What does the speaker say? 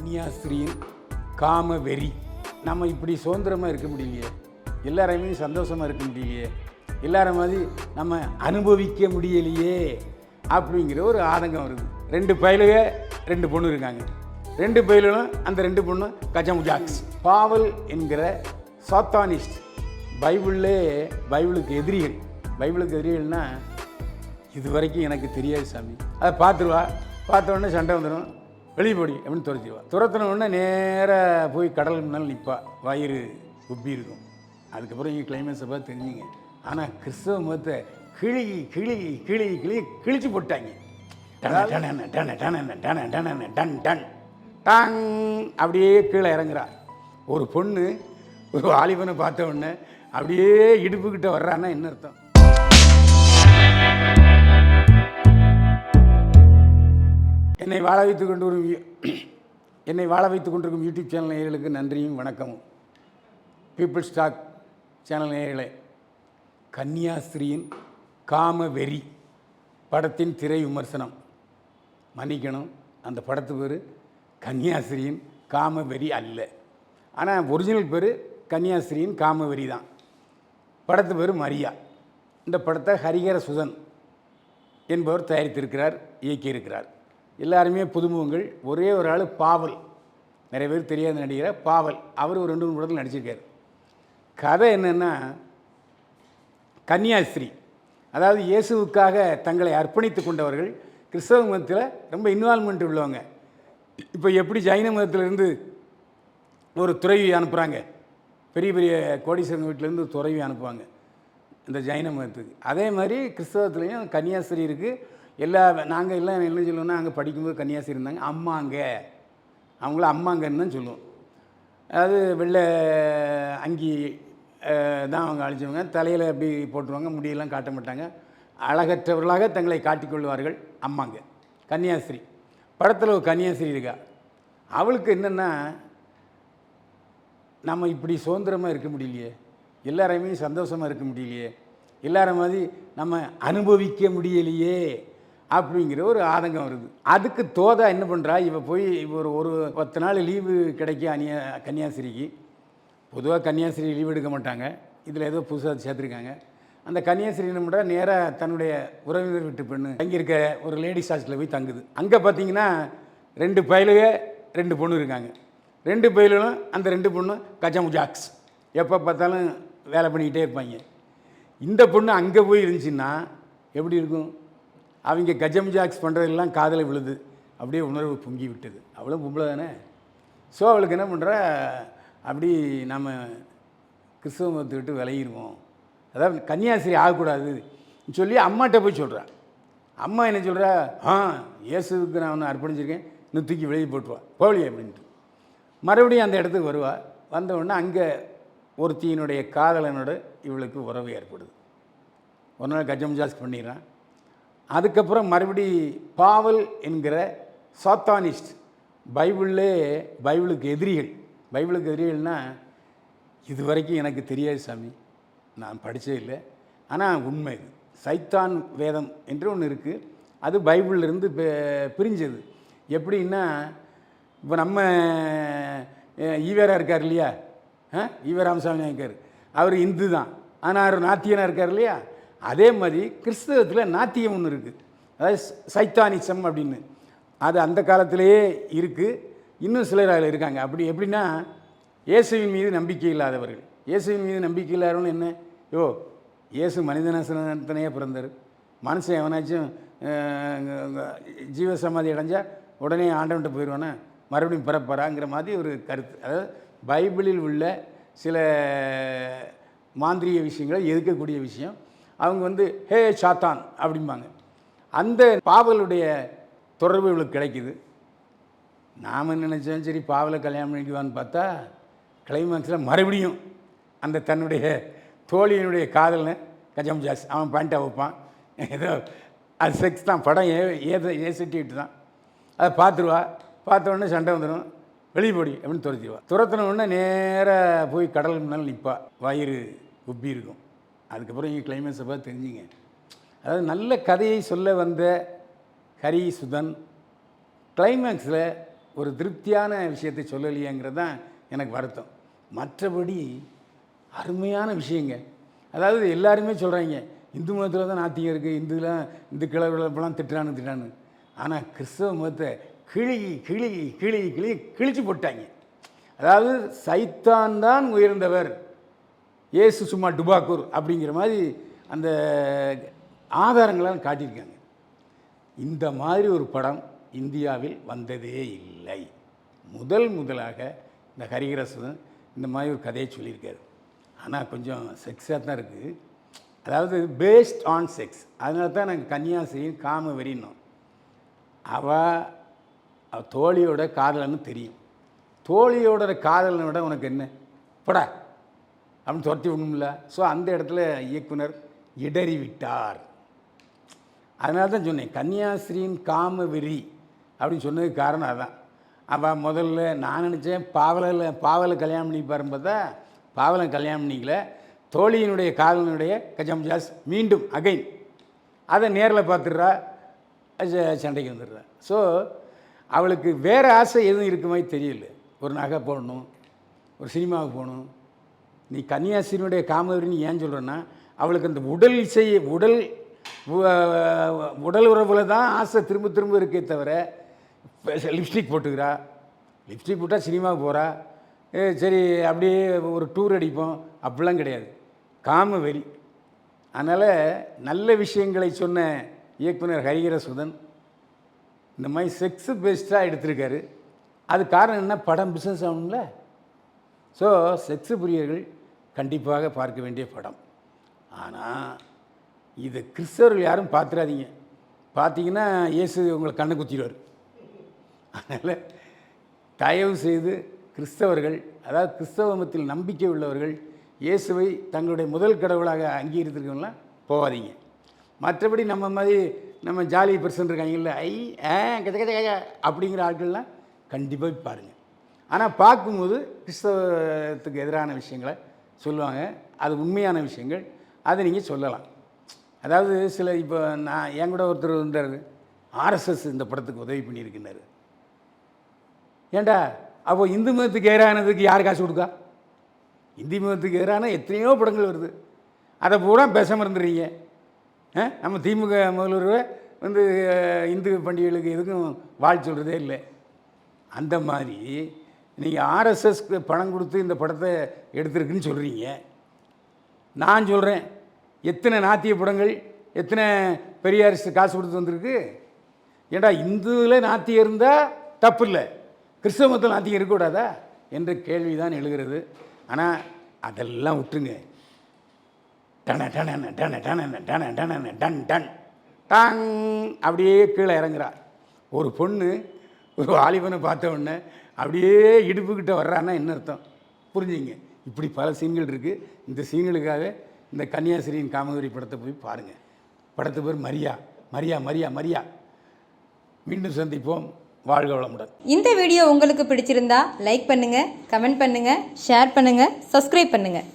கன்னியாஸ்திரியின் காம வெறி நம்ம இப்படி சுதந்திரமாக இருக்க முடியலையே. எல்லாரையுமே சந்தோஷமாக இருக்க முடியலையே. எல்லார மாதிரி நம்ம அனுபவிக்க முடியலையே அப்படிங்கிற ஒரு ஆதங்கம் வருது. ரெண்டு பயலுக ரெண்டு பொண்ணு இருக்காங்க. ரெண்டு பயிலும் அந்த ரெண்டு பொண்ணும் கஜமுஜாக்ஸ் பாவல் என்கிற சாத்தானிஸ்ட். பைபிளே பைபிளுக்கு எதிரிகள். பைபிளுக்கு எதிரிகள்னால் இது வரைக்கும் எனக்கு தெரியாது சாமி. அதை பார்த்துருவா. பார்த்த உடனே சண்டை வந்துடும். வெளியே போடி அப்படின்னு துரத்திடுவா துரத்தின உடனே நேராக போய் கடல் முன்னால் நிற்பா வயிறு உப்பி இருக்கும். அதுக்கப்புறம் இங்கே கிளைமேக்ஸை பார்த்து தெரிஞ்சுங்க. ஆனால் கிறிஸ்தவ மதத்தை கிளி கிளி கிளி கிளி கிழிச்சு போட்டாங்க. டன டன. டாங்! அப்படியே கீழே இறங்குறா. ஒரு பொண்ணு ஒரு வாலிபனை பார்த்த உடனே அப்படியே இடுப்புக்கிட்ட வர்றான்னா என்ன அர்த்தம்? என்னை வாழ வைத்து கொண்டு வரும் என்னை வாழ வைத்துக் கொண்டிருக்கும் யூடியூப் சேனல் நேயர்களுக்கு நன்றியும் வணக்கமும். பீப்புள் ஸ்டாக் சேனல் நேயர்களே கன்னியாஸ்திரியின் காம வெறி படத்தின் திரை விமர்சனம். மன்னிக்கணும் அந்த படத்து பேர் கன்னியாஸ்திரியின் காம வெறி அல்ல. ஆனால் ஒரிஜினல் பேர் கன்னியாஸ்திரியின் காம வெறி தான். படத்து பேர் மரியா. இந்த படத்தை ஹரிகர சுதன் என்பவர் தயாரித்திருக்கிறார் இயக்கியிருக்கிறார். எல்லாருமே புதுமுகங்கள். ஒரே ஒரு ஆள் பாவல். நிறைய பேர் தெரியாத நடிகரை பாவல். அவர் ஒரு ரெண்டு மூணு படத்தில் நடிச்சிருக்காரு. கதை என்னென்னா கன்னியாஸ்திரி. அதாவது இயேசுவுக்காக தங்களை அர்ப்பணித்து கொண்டவர்கள் கிறிஸ்தவ மதத்தில் ரொம்ப இன்வால்மெண்ட் உள்ளவங்க. இப்போ எப்படி ஜைன மதத்திலேருந்து ஒரு துறவி அனுப்புகிறாங்க பெரிய பெரிய கோடீஸ்வரன் வீட்டிலேருந்து துறவி அனுப்புவாங்க. இந்த ஜைன மதத்துக்கு. அதே மாதிரி கிறிஸ்தவத்துலேயும் கன்னியாஸ்திரி இருக்குது எல்லா நாங்கள் எல்லாம் என்ன சொல்லுவோம்னா அங்கே படிக்கும்போது கன்னியாசி இருந்தாங்க. அம்மாங்க அவங்கள அம்மாங்கன்னு தான் சொல்லுவோம். அதாவது வெள்ளை அங்கி தான் அவங்க அழிச்சவங்க. தலையில் அப்படி போட்டுருவாங்க முடியெல்லாம் காட்ட மாட்டாங்க. அழகற்றவர்களாக தங்களை காட்டிக்கொள்வார்கள் அம்மாங்க கன்னியாஸ்திரி. படத்தில் ஒரு கன்னியாஸ்திரி இருக்கா? அவளுக்கு என்னென்னா நம்ம இப்படி சுதந்திரமாக இருக்க முடியலையே. எல்லாரையுமே சந்தோஷமாக இருக்க முடியலையே. எல்லார மாதிரி நம்ம அனுபவிக்க முடியலையே. அப்படிங்கிற ஒரு ஆதங்கம் வருது. அதுக்கு தோதா என்ன பண்ணுறா இவ போய் ஒரு ஒரு பத்து நாள் லீவு கிடைக்கும் அந்நிய கன்னியாஸ்திரிக்கு பொதுவாக கன்னியாஸ்திரி லீவு எடுக்க மாட்டாங்க. இதில் ஏதோ புதுசாக சேர்த்துருக்காங்க. அந்த கன்னியாஸ்திரி என்ன பண்ணுறா நேராக தன்னுடைய உறவினர் வீட்டு பெண்ணு தங்கியிருக்க ஒரு லேடிஸ் ஹாஸ்டலில் போய் தங்குது. அங்கே பார்த்தீங்கன்னா ரெண்டு பயலுக ரெண்டு பொண்ணு இருக்காங்க. ரெண்டு பயலும் அந்த ரெண்டு பொண்ணும் கஜமுஜாக்ஸ் எப்போ பார்த்தாலும் வேலை பண்ணிக்கிட்டே இருப்பாங்க. இந்த பொண்ணு அங்கே போய் இருந்துச்சுன்னா எப்படி இருக்கும்? அவங்க கஜம் ஜாக்ஸ் பண்ணுறதெல்லாம் காதில் விழுது. அப்படியே உணர்வு பொங்கி விட்டது. அவ்வளோ பொம்பளை தானே? ஸோ அவளுக்கு என்ன பண்ணுறா அப்படி நம்ம கிறிஸ்தவ மதத்தை விட்டு விலகிடுவோம். அதாவது கன்னியாசிரி ஆகக்கூடாது சொல்லி அம்மாட்ட போய் சொல்கிறா அம்மா என்ன சொல்கிறா ஆ இயேசுக்கு நான் ஒன்று அர்ப்பணிச்சிருக்கேன். இன்னும் தூக்கி வெளியே போட்டுருவா. போகலையே அப்படின்ட்டு. மறுபடியும் அந்த இடத்துக்கு வருவா. வந்தவுடனே அங்கே ஒருத்தியினுடைய காதலனோட இவளுக்கு உறவு ஏற்படுது. ஒரு நாள் கஜம் ஜாஸ் பண்ணிடுறான். அதுக்கப்புறம் மறுபடி பாவல் என்கிற சாத்தானிஸ்ட். பைபிளிலே பைபிளுக்கு எதிரிகள். பைபிளுக்கு எதிரிகள்னால் இது வரைக்கும் எனக்கு தெரியாது சாமி. நான் படித்தே இல்லை. ஆனால் உண்மை இது. சைத்தான் வேதம் என்று ஒன்று இருக்குது அது பைபிளிலிருந்து பிரிஞ்சது. எப்படின்னா இப்போ நம்ம ஈவேரா இருக்கார் இல்லையா? ஆ? ஈவே ராமசாமி நாயக்கர் அவர் இந்து தான் ஆனால் அவர் நாத்தியனாக இருக்கார் இல்லையா? அதே மாதிரி கிறிஸ்தவத்தில் நாத்தியம் ஒன்று இருக்குது அதாவது சைத்தானிசம் அப்படின்னு. அது அந்த காலத்திலேயே இருக்குது இன்னும் சிலர் அதில் இருக்காங்க. அப்படி எப்படின்னா இயேசுவின் மீது நம்பிக்கை இல்லாதவர்கள். இயேசுவின் மீது நம்பிக்கை இல்லாதவர்கள் என்ன? யோ இயேசு மனிதனசனத்தனையே பிறந்தார். மனுஷன் எவனாச்சும் ஜீவசமாதி ஜீவ சமாதி உடனே ஆண்டவன்ட்டு போயிடுவானே? மறுபடியும் பிறப்பாராங்கிற மாதிரி ஒரு கருத்து. அதாவது பைபிளில் உள்ள சில மாந்திரிய விஷயங்களை எதிர்க்கக்கூடிய விஷயம். அவங்க வந்து ஹே சாத்தான் அப்படிம்பாங்க. அந்த பாவலுடைய தொடர்பு இவளுக்கு கிடைக்குது. நாம் நினச்சோம் சரி பாவலை கல்யாணம் பண்ணிக்குவான்னு பார்த்தா கிளைமேக்ஸில் மறுபடியும் அந்த தன்னுடைய தோழியினுடைய காதலில் கஜம் ஜாஸ் அவன் பாயிண்ட்டாக வைப்பான். ஏதோ அது செக்ஸ் தான் படம் ஏ ஏத ஏசிட்டிட்டு தான். அதை பார்த்துருவா. பார்த்த உடனே சண்டை வந்துடும். வெளியே போடி அப்படின்னு துரத்திடுவா. துரத்தின உடனே நேராக போய் கடல் முன்னால் நிற்பா. வயிறு உப்பி இருக்கும். அதுக்கப்புறம் இங்கே கிளைமேக்ஸை பார்த்து தெரிஞ்சுங்க. அதாவது நல்ல கதையை சொல்ல வந்த ஹரி சுதன் கிளைமேக்ஸில் ஒரு திருப்தியான விஷயத்தை சொல்லலையேங்கிறது தான் எனக்கு வருத்தம். மற்றபடி அருமையான விஷயங்க. அதாவது எல்லாருமே சொல்கிறாங்க இந்து மதத்தில் தான் நாத்திகம் இருக்குது இந்துலாம் இந்து கிழவர்களெல்லாம் திட்டுறானு திட்டான்னு ஆனால் கிறிஸ்தவ மதத்தை கிழி கிழி கிழி கிழி கிழிச்சு போட்டாங்க. அதாவது சைத்தான் தான் உயர்ந்தவர். ஏசு சும்மா டுபாக்கூர் அப்படிங்கிற மாதிரி அந்த ஆதாரங்களாம் காட்டியிருக்காங்க. இந்த மாதிரி ஒரு படம் இந்தியாவில் வந்ததே இல்லை. முதல் முதலாக இந்த ஹரிகரசன் இந்த மாதிரி ஒரு கதையை சொல்லியிருக்காரு. ஆனால் கொஞ்சம் செக்ஸாக தான் இருக்குது அதாவது பேஸ்ட் ஆன் செக்ஸ் அதனால தான் நாங்கள் கன்னியாசிரியும் காம வெறினோம் அவள் அவ தோழியோட காதலன்னு தெரியும். தோழியோட காதலனை விட உனக்கு என்ன? படா. அப்படின்னு துரத்தி விடணும்ல. ஸோ அந்த இடத்துல இயக்குனர் இடறி விட்டார் அதனால தான் சொன்னேன் கன்னியாஸ்ரீன் காம வெறி அப்படின்னு சொன்னதுக்கு காரணம் அதான். அவள் முதல்ல நான் நினச்சேன் பாவலில் பாவலை கல்யாணம் பண்ணி பார்த்தா பாவலை கல்யாணம் பண்ணிக்கல. தோழியினுடைய காதலனுடைய கஜம்ஜாஸ் மீண்டும் அகைன். அதை நேரில் பார்த்துடுறா சண்டைக்கு வந்துடுறா. ஸோ அவளுக்கு வேறு ஆசை எதுவும் இருக்க தெரியல. ஒரு நகை போடணும் ஒரு சினிமாவுக்கு போகணும் நீ கன்னியாசிரியனுடைய காமவரின்னு ஏன் சொல்கிறேன்னா அவளுக்கு அந்த உடல் இசை உடல் உடல் உறவில் தான் ஆசை திரும்ப திரும்ப இருக்கே தவிர லிப்ஸ்டிக் போட்டுக்கிறா. லிப்ஸ்டிக் போட்டால் சினிமாவுக்கு போகிறா சரி அப்படியே ஒரு டூர் அடிப்போம். அப்படிலாம் கிடையாது. காம வெறி அதனால் நல்ல விஷயங்களை சொன்ன இயக்குனர் ஹரிகர சுதன் இந்த மாதிரி செக்ஸு பேஸ்டாக எடுத்திருக்காரு. அது காரணம் என்ன? படம் பிஸ்னஸ் ஆகணும்ல. ஸோ செக்ஸு பிரியர்கள் கண்டிப்பாக பார்க்க வேண்டிய படம். ஆனால் இது கிறிஸ்தவர்கள் யாரும் பார்த்துடாதீங்க பார்த்தீங்கன்னா இயேசு உங்களை கண்ணை குத்திடுவார். அதனால் தயவு செய்து கிறிஸ்தவர்கள் அதாவது கிறிஸ்தவ மதத்தில் நம்பிக்கை உள்ளவர்கள் இயேசுவை தங்களுடைய முதல் கடவுளாக அங்கீகரித்திருக்கவங்களாம் போகாதீங்க. மற்றபடி நம்ம மாதிரி நம்ம ஜாலி பர்சன் இருக்காங்கல்ல ஐ ஆ கஜ கஜ கஜ அப்படிங்கிற ஆட்கள்லாம் கண்டிப்பாக பாருங்கள் ஆனால் பார்க்கும்போது கிறிஸ்தவத்துக்கு எதிரான விஷயங்களை சொல்லுவாங்க. அது உண்மையான விஷயங்கள். அதை நீங்கள் சொல்லலாம். அதாவது சில இப்போ நான் என் கூட ஒருத்தர் இருந்தார். ஆர்எஸ்எஸ் இந்த படத்துக்கு உதவி பண்ணியிருக்கிறாரு. ஏண்டா? அப்போ இந்து மதத்துக்கு எதிரானதுக்கு யார் காசு கொடுக்கா? இந்தி மதத்துக்கு எதிரான எத்தனையோ படங்கள் வருது. அதை பூரா பேசாமல் இருந்துடுறீங்க ஆ? நம்ம திமுக முதல்வர் வந்து இந்து பண்டிகைகளுக்கு எதுக்கும் வாழ் சொல்கிறதே இல்லை. அந்த மாதிரி நீங்கள் ஆர்எஸ்எஸ்க்கு பணம் கொடுத்து இந்த படத்தை எடுத்திருக்குன்னு சொல்கிறீங்க நான் சொல்கிறேன் எத்தனை நாத்திய படங்கள் எத்தனை பெரியார் காசு கொடுத்து வந்திருக்கு? ஏண்டா இந்துவில் நாத்தியம் இருந்தால் தப்பு இல்லை. கிறிஸ்தவ மதத்தில் நாத்தியம் இருக்கக்கூடாதா? என்ற கேள்வி தான் எழுகிறது. ஆனால் அதெல்லாம் விட்டுருங்க. டன டன டன டன டன டன டன் டன். டாங்! அப்படியே கீழே இறங்குறா. ஒரு பொண்ணு ஒரு வாலிபனை பார்த்த உடனே அப்படியே இடுப்புக்கிட்ட வர்றான்னா என்ன அர்த்தம்? புரிஞ்சுங்க. இப்படி பல சீன்கள் இருக்குது இந்த சீன்களுக்காக இந்த கன்னியாசிரியின் காமகரி படத்தை போய் பாருங்கள் படத்து பேர் மரியா. மரியா மரியா மரியா. மீண்டும் சந்திப்போம். வாழ்க வளமுடன். இந்த வீடியோ உங்களுக்கு பிடிச்சிருந்தா லைக் பண்ணுங்கள் கமெண்ட் பண்ணுங்கள் ஷேர் பண்ணுங்கள் சப்ஸ்கிரைப் பண்ணுங்கள்